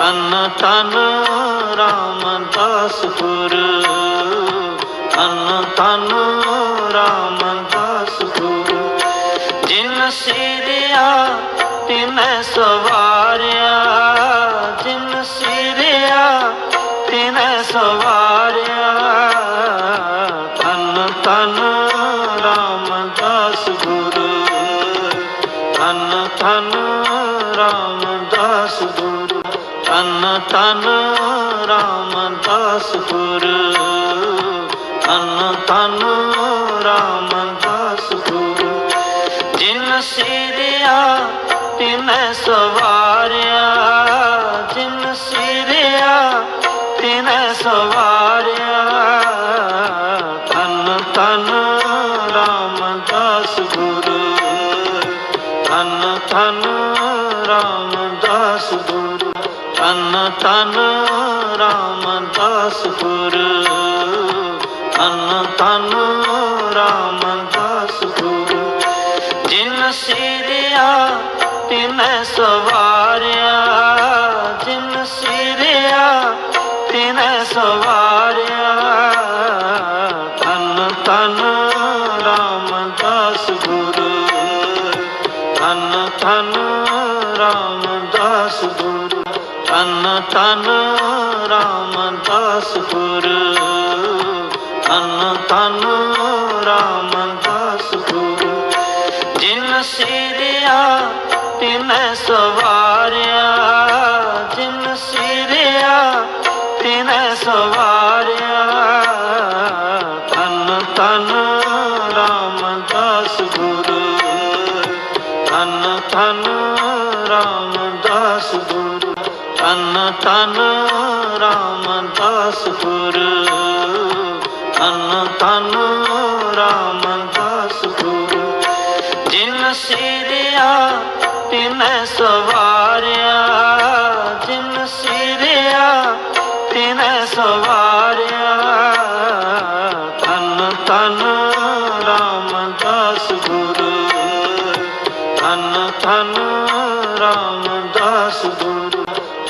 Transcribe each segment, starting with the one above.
ਤਨ ਤਨ ਰਾਮਦਾਸ ਗੁਰ ਤਨ ਤਨ ਰਾਮਦਾਸ ਗੁਰ ਜਿਨ ਸਿਰਿਆ, ਤਿਨ ਸਵਾਰਿਆ। ਜਿਨ ਸਿਰਿਆ, ਤਿਨ ਸਵਾਰਿਆ। ਤਨ ਤਨ ਰਾਮਦਾਸ ਗੁਰੂ ਤਨ ਤਨ ਰਾਮਦਾਸ ਗੁਰੂ ਤਨ ਤਨ ਰਾਮਦਾਸ ਗੁਰੂ ਤਨ ਤਨ ਰਾਮਦਾਸ ਗੁਰੂ ਜਿਨ ਸਿਰਿਆ, ਤਿਨ ਸਵਾਰਿਆ। ਜਿਨ ਸਿਰਿਆ, ਤਿਨ ਸਵਾਰਿਆ। ਤਨ ਤਨ ਰਾਮਦਾਸ ਗੁਰੂ ਤਨ ਤਨ ਰਾਮਦਾਸ ਗੁਰੂ ਤਨ ਤਨ ਰਾਮਦਾਸ ਗੁਰੂ ਤਨ ਤਨ ਰਾਮਦਾਸ ਗੁਰੂ ਜਿਨ ਸਿਰਿਆ, ਤਿਨ ਸਵਾਰਿਆ। ਜਿਨ ਸਿਰਿਆ, ਤਿਨ ਸਵਾਰਿਆ। ਤਨ ਤਨ ਰਾਮਦਾਸ ਗੁਰੂ ਤਨ ਤਨ ਰਾਮਦਾਸ ਗੁਰੂ ਤਨ ਤਨ ਰਾਮਦਾਸ ਗੁਰੂ ਤਨ ਤਨ ਰਾਮਦਾਸ ਗੁਰੂ ਜਿਨ ਸਿਰਿਆ, ਤਿਨ ਸਵਾਰਿਆ। ਜਿਨ ਸਿਰਿਆ, ਤਿਨ ਸਵਾਰਿਆ। ਤਨ ਤਨ ਰਾਮਦਾਸ ਗੁਰੂ ਤਨ ਤਨ ਰਾਮਦਾਸ ਗੁਰੂ ਤਨ ਤਨ ਰਾਮਦਾਸ ਗੁਰੂ ਤਨ ਤਨ ਰਾਮਦਾਸ ਗੁਰੂ ਜਿਨ ਸਿਰਿਆ, ਤਿਨ ਸਵਾਰਿਆ। ਜਿਨ ਸਿਰਿਆ, ਤਿਨ ਸਵਾਰਿਆ। ਤਨ ਤਨ ਰਾਮਦਾਸ ਗੁਰੂ ਤਨ ਤਨ ਰਾਮਦਾਸ ਗੁਰੂ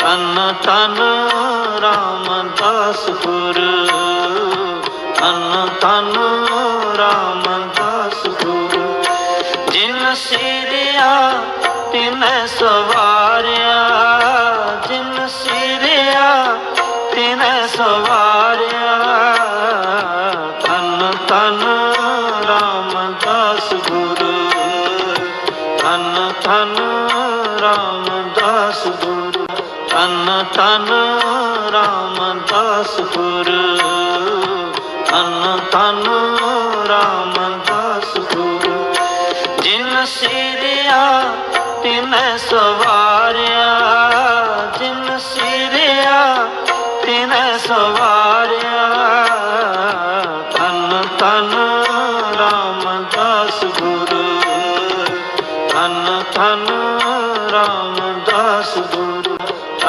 ਤਨ ਤਨ ਰਾਮਦਾਸ ਗੁਰੂ ਤਨ ਤਨ ਰਾਮਦਾਸ ਗੁਰੂ ਜਿਨ ਸਿਰਿਆ, ਤਿਨ ਸਵਾਰਿਆ। ਜਿਨ ਸਿਰਿਆ, ਤਿਨ ਸਵਾਰਿਆ। ਤਨ ਤਨ ਰਾਮਦਾਸ ਗੁਰੂ ਤਨ ਤਨ ਰਾਮਦਾਸ ਗੁਰੂ ਤਨ ਤਨ ਰਾਮਦਾਸ ਗੁਰੂ ਤਨ ਤਨ ਰਾਮਦਾਸ ਗੁਰੂ ਜਿਨ ਸਿਰਿਆ, ਤਿਨ ਸਵਾਰਿਆ। ਜਿਨ ਸਿਰਿਆ, ਤਿਨ ਸਵਾਰਿਆ। ਤਨ ਤਨ ਰਾਮਦਾਸ ਗੁਰੂ ਤਨ ਤਨ ਰਾਮਦਾਸ ਗੁਰੂ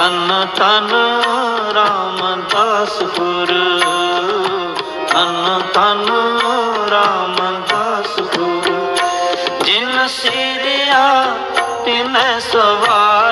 ਤਨ ਤਨ ਰਾਮਦਾਸ ਗੁਰ ਤਨ ਤਨ ਰਾਮਦਾਸ ਗੁਰ ਜਿਨ ਸਿਰਿਆ ਤਿਨ ਸਵਾਰ